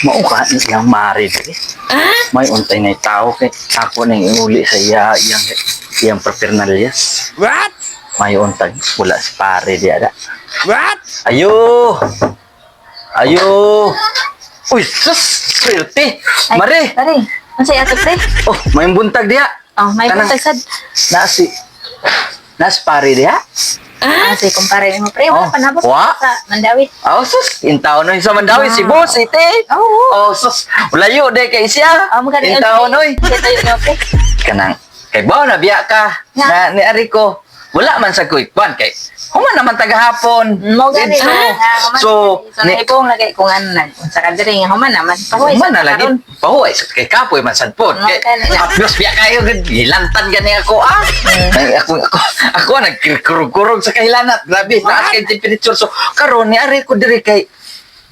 Mao ka iyang mari diri. May untay na tao kay ako nang iuli sa iya iyang iyang paraphernalia. What? May untay wala si pare di ada. What? Ayo. Ayo. Uy, sus, swerte. Mare. Pare, ano sa'yo ato, pre? Oh, may buntag diha. Oh, may Kanang- buntag sad. Nasi. Nas pare diha. Ah, si kumpare mo, pre. Wala Oh, pa nabot wa? sa Mandawi. Oh, sus, intaw no sa Mandawi, Wow. Cebu City. Oo. Oh, sus, walayo de kay siya. Yun. Intaw noy. Kaya tayo nga, pre. kanang kay bao na biya ka na ni Arico wala man sa kuy kwan kay human naman tagahapon. Mo gani nga, so so ni kung ano na. Kung sa kadiri nga human naman. Pahuwi human na lagi pahuwi sa kay kapoy man sad pod Nga, kay haplos biya kayo gid hilantan gani ako ah. Ay, ako ako ako nagkurog-kurog sa kahilanat grabe taas kay temperature. So karon ni Arico diri kay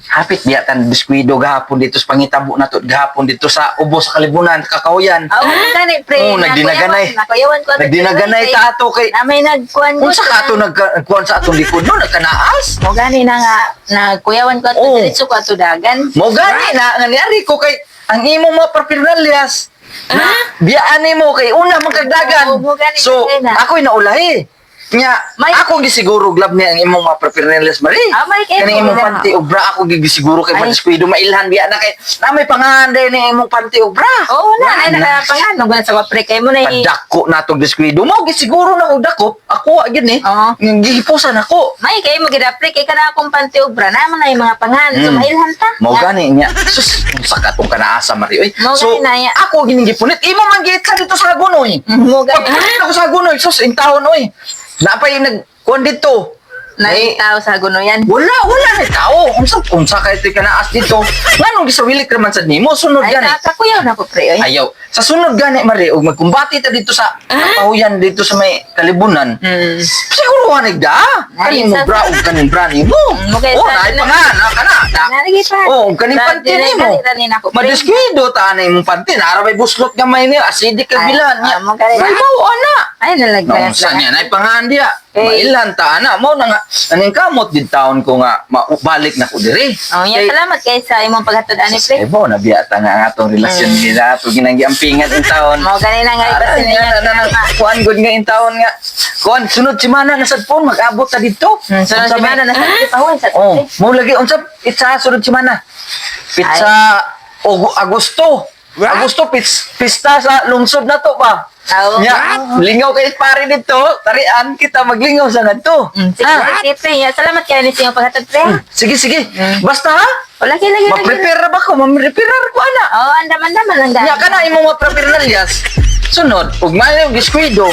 hapit biya tan biskwido gahapon dito sa pangitabo nato gahapon dito sa ubos sa kalibunan kakauyan Oh, gani, pre. Oh, nagdinaganay. Nakuyawan ko. nagdinaganay ta ato kay Na may nagkuhan ko. Unsa ka ato nagkuan sa atong likod no nagkanaas? Mo gani na nga nagkuyawan ko ato Oh. diretso ko ato dagan. Mo gani na nga niari ko kay ang imong mga paraphernalyas. Na biyaan mo kay una magkagdagan. So na. ako'y naulahi. Nya, May- ako gisiguro glab niya ang imong mga paraphernalyas mari. Ah, may kay- imong panty bra ako gisiguro kay Ay. madiskuido mailhan biya na kay na may panganday ni imong panty ug bra. Oo na, ay Wala nakapanganog na sa kapre kay mo na i- Padako na tong diskuido mo gisiguro na og dako. Ako agin eh. Oo. Gihipusan ako. May kay mo gidapre kay kana akong panty obra na man ay mga pangan. So Mm. mailhan ta. Ya. gani niya. Sus, unsa ka tong kanaasa mari oy. So ako gining gipunit. Imo man gihit ka dito sa Hagonoy. Mo gani. Ako sa Hagonoy, sus intawon oy. Napay nag kuan dito. Na tao sa guno yan. wala wala ni tao. Unsa unsa kay ti kanaas dito? Nganong gisawilik raman sa nimo sunod Ay gani. kakakuyaw na ko pre oy. Ayaw. Sa sunod gani mari og magkumbati ta dito sa kapahuyan dito sa may kalibunan. Hmm. Siguro wanig da. Ay, Kaning mo bra ug kaning bra nimo. Mm, okay, Oh, sa- naay pa nga na kana. Nalagi pa. Oh, kaning Sa panty na ako, pre. Madiskuido ta na imong panty. Nara may buslot nga may niya. Acidic ka Ay, bilan. ah, mo gani. May bawa na. Ay nalagyan. Nung sa niya, na ipangahan diya. Eh. Mailan ta na. Mo na nga. Aning kamot din taon ko nga. Maubalik na ko diri. Oh, ya Kay- salamat kay sa imong paghatod ani pre. Eh, mo, nabiyata nga ang atong relasyon Mm. nila. Ito ginanggiampingan ang taon. Mo gani na nga ibasin nga, na, na, niya. na, kuan good nga yung taon nga. Kuan, sunod si Mana na sa phone, mag-abot ta dito. Hmm, so Unsa may- na sa pahuwi sa Oh, mo lagi unsa pizza sunod si Mana. Pizza og Agosto. What? Agosto pis, pista sa lungsod na to ba? Oo. Nya, lingaw kay pare dito, tarian kita maglingaw sa ngadto. Mm, Sige, Ha? sige, pre. Ya, salamat kay ni sa imong paghatod pre. ha? Sige, sige. Mm. Basta ha, O lagi lagi. lagi. ma-prepare ba ko? Ma-prepare ko ana. Oh, andaman-daman lang Nya dahil. kana imong ma-prepare na liyas. Sunod, ug mayo giskwido.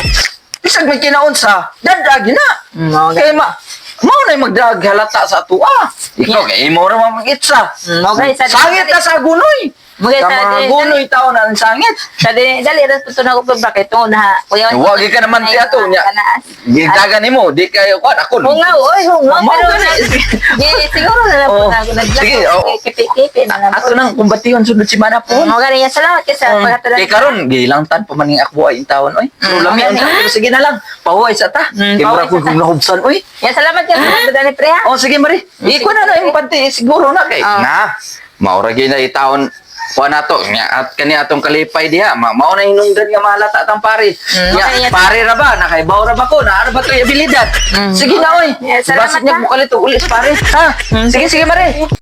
Bisag may kinaunsa, dadagi na. Mm, oo, Kay ma mao na magdag halata sa ato ah. Ikaw Yeah. kay imo ra mamagitsa. Mm, okay, sa- Sangit ka sa gunoy. Mga dali- gunoy tao na ang sangit. Sa dali, dali, ras puto na ko pa bakit to na kuya. Huwag ka naman tiya to, nya. Kanaas. Gigdagan nimo, di kayo kuan ako. Oy, Pero, ka na. Di, siguro na lang po na ako nag Sige. Kipi-kipi na lang po. Ato nang kumbatiyon sunod si mana po. Mo gani ya, salamat kay sa paghatod. Kay karon gilangtan pa man akbo ay taon oy. Mm, lami unsa pero sige na lang. Pahuway sa ta. Mm, Kay mura ko kung nahubsan oy. Ya, salamat kay sa paghatod ni pre ha. Oh sige mari. Iko na na yung panty siguro na kay. Nga. Maura gyud na itaon kuha na to. Nya at kani atong kalipay diha. Ma mao na hinungdan nga malata tang pare Mm, nya okay, pare ra ba? Nakaibaw ra ba ko? Na ano ba to abilidad? Mm, sige na oy. Salamat basit niya ha. bukalit uli sa pare. Ha? Mm, sige sige mare